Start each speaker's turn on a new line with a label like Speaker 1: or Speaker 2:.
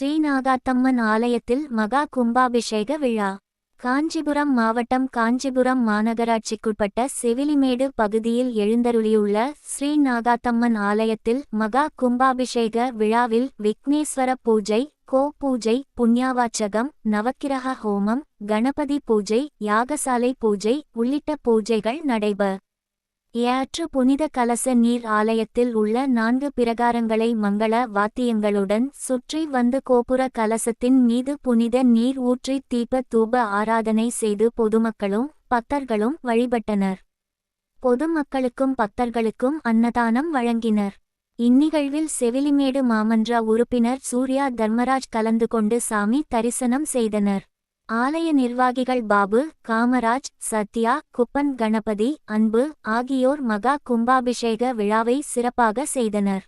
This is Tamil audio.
Speaker 1: ஸ்ரீநாகாத்தம்மன் ஆலயத்தில் மகா கும்பாபிஷேக விழா. காஞ்சிபுரம் மாவட்டம் காஞ்சிபுரம் மாநகராட்சிக்குட்பட்ட செவிலிமேடு பகுதியில் எழுந்தருளியுள்ள ஸ்ரீ நாகாத்தம்மன் ஆலயத்தில் மகா கும்பாபிஷேக விழாவில் விக்னேஸ்வர பூஜை கோ பூஜை புண்ணியாவாச்சகம் நவக்கிரக ஹோமம் கணபதி பூஜை யாகசாலை பூஜை உள்ளிட்ட பூஜைகள் நடைபெற ஏற்று புனித கலச நீர் ஆலயத்தில் உள்ள நான்கு பிரகாரங்களை மங்கள வாத்தியங்களுடன் சுற்றி வந்து கோபுர கலசத்தின் மீது புனித நீர் ஊற்றி தீப தூப ஆராதனை செய்து பொதுமக்களும் பக்தர்களும் வழிபட்டனர். பொதுமக்களுக்கும் பக்தர்களுக்கும் அன்னதானம் வழங்கினர். இந்நிகழ்வில் செவிலிமேடு மாமன்ற உறுப்பினர் சூர்யா தர்மராஜ் கலந்து கொண்டு சாமி தரிசனம் செய்தனர். ஆலய நிர்வாகிகள் பாபு காமராஜ் சத்யா குப்பன் கணபதி அன்பு ஆகியோர் மகா கும்பாபிஷேக விழாவை சிறப்பாக செய்தனர்.